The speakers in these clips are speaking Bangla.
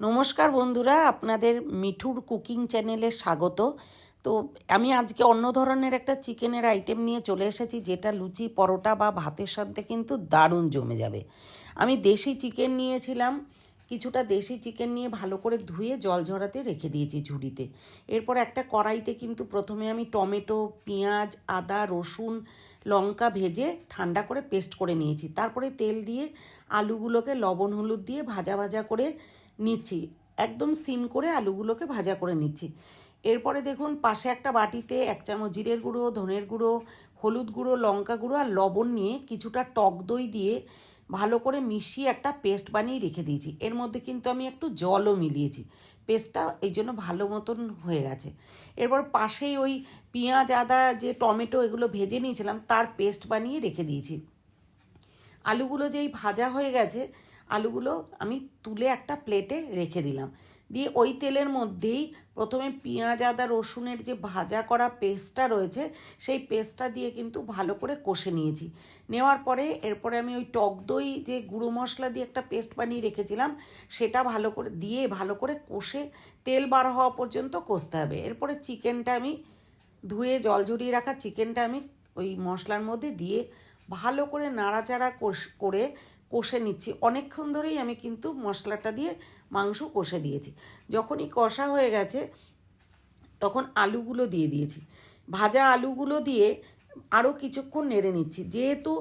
নমস্কার বন্ধুরা, আপনাদের মিঠুর কুকিং চ্যানেলে স্বাগত। তো আমি আজকে অন্য ধরনের একটা চিকেনের আইটেম নিয়ে চলে এসেছি, যেটা লুচি, পরোটা বা ভাতের সাথে কিন্তু দারুণ জমে যাবে। আমি দেশি চিকেন নিয়েছিলাম, কিছুটা দেশি চিকেন নিয়ে ভালো করে ধুয়ে জল ঝরাতে রেখে দিয়েছি ঝুড়িতে। এরপর একটা কড়াইতে কিন্তু প্রথমে আমি টমেটো, পেঁয়াজ, আদা, রসুন, লঙ্কা ভেজে ঠান্ডা করে পেস্ট করে নিয়েছি। তারপরে তেল দিয়ে আলুগুলোকে লবণ, হলুদ দিয়ে ভাজা ভাজা করে নিচ্ছি। একদম সিম করে আলুগুলোকে ভাজা করে নিচ্ছি। এরপরে দেখুন, পাশে একটা বাটিতে এক চামচ জিরের গুঁড়ো, ধনের গুঁড়ো, হলুদ গুঁড়ো, লঙ্কা গুঁড়ো আর লবণ নিয়ে কিছুটা টক দই দিয়ে ভালো করে মিশিয়ে একটা পেস্ট বানিয়ে রেখে দিয়েছি। এর মধ্যে কিন্তু আমি একটু জলও মিলিয়েছি। পেস্টটা এই জন্য ভালো মতন হয়ে গেছে। এরপর পাশেই ওই পেঁয়াজ, আদা, যে টমেটো এগুলো ভেজে নিয়েছিলাম, তার পেস্ট বানিয়ে রেখে দিয়েছি। আলুগুলো যেই ভাজা হয়ে গেছে আলুগুলো আমি তুলে একটা প্লেটে রেখে দিলাম। দিয়ে ওই তেলের মধ্যেই প্রথমে পেঁয়াজ, আদা, রসুনের যে ভাজা করা পেস্টটা রয়েছে, সেই পেস্টটা দিয়ে কিন্তু ভালো করে কষে নিয়েছি। নেওয়ার পরে এরপরে আমি ওই টক দই যে গুঁড়ো মশলা দিয়ে একটা পেস্ট বানিয়ে রেখেছিলাম, সেটা ভালো করে দিয়ে ভালো করে কষে তেল বার হওয়া পর্যন্ত কষতে হবে। এরপরে চিকেনটা আমি ধুয়ে জল ঝরিয়ে রাখা চিকেনটা আমি ওই মশলার মধ্যে দিয়ে ভালো করে নাড়াচাড়া করে কষে নিচ্ছি। অনেকক্ষণ ধরেই আমি কিন্তু মশলাটা দিয়ে মাংস কষে দিয়েছি। যখনই কষা হয়ে গেছে, তখন আলুগুলো দিয়ে দিয়েছি। ভাজা আলুগুলো দিয়ে আরও কিছুক্ষণ নেড়ে নিচ্ছি। যেহেতু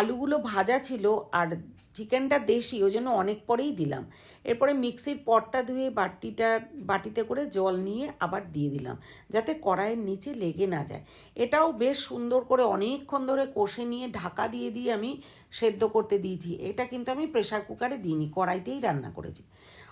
আলুগুলো ভাজা ছিল আর চিকেনটা দেশি, ওই জন্য অনেক পরেই দিলাম। এরপরে মিক্সির পটটা ধুয়ে বাটিটা, বাটিতে করে জল নিয়ে আবার দিয়ে দিলাম, যাতে কড়াইয়ের নিচে লেগে না যায়। এটাও বেশ সুন্দর করে অনেকক্ষণ ধরে কষে নিয়ে ঢাকা দিয়ে দিয়ে আমি সেদ্ধ করতে দিয়েছি। এটা কিন্তু আমি প্রেশার কুকারে দিইনি, কড়াইতেই রান্না করেছি।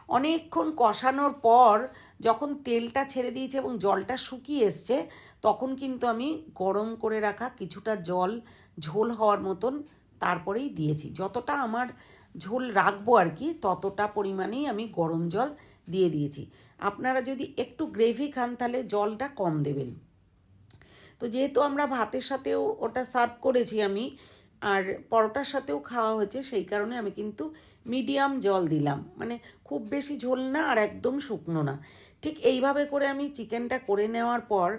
অনেকক্ষণ কষানোর পর যখন তেলটা ছেড়ে দিয়েছে এবং জলটা শুকিয়ে এসছে, তখন কিন্তু আমি গরম করে রাখা কিছুটা জল ঝোল হওয়ার মতন তারপরেই দিয়েছি। যতটা আমার ঝোল রাখব আর কি, ততটা পরিমাণেই আমি গরম জল দিয়ে দিয়েছি। আপনারা যদি একটু গ্রেভি খান তাহলে জলটা কম দেবেন। তো যেহেতু আমরা ভাতের সাথেও ওটা সার্ভ করেছি আমি আর পরোটার সাথেও খাওয়া হয়েছে, সেই কারণে আমি কিন্তু মিডিয়াম জল দিলাম। মানে খুব বেশি ঝোল না আর একদম শুকনো না। ঠিক এইভাবে করে আমি চিকেনটা করে নেওয়ার পর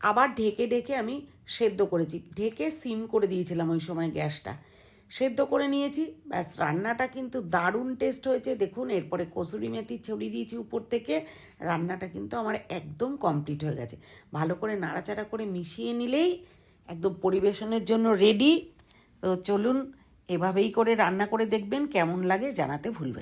আবার ঢেকে ঢেকে আমি সেদ্ধ করেছি। ঢেকে সিম করে দিয়েছিলাম ওই সময় গ্যাসটা। সেদ্ধ করে নিয়েছি। ব্যাস, রান্নাটা কিন্তু দারুণ টেস্ট হয়েছে। দেখুন, এরপরে কসুরি মেথি ছড়িয়ে দিয়েছি উপর থেকে। রান্নাটা কিন্তু আমার একদম কমপ্লিট হয়ে গেছে। ভালো করে নাড়াচাড়া করে মিশিয়ে নিলেই একদম পরিবেশনের জন্য রেডি। তো চলুন এভাবেই করে রান্না করে দেখবেন কেমন লাগে জানাতে ভুলবেন।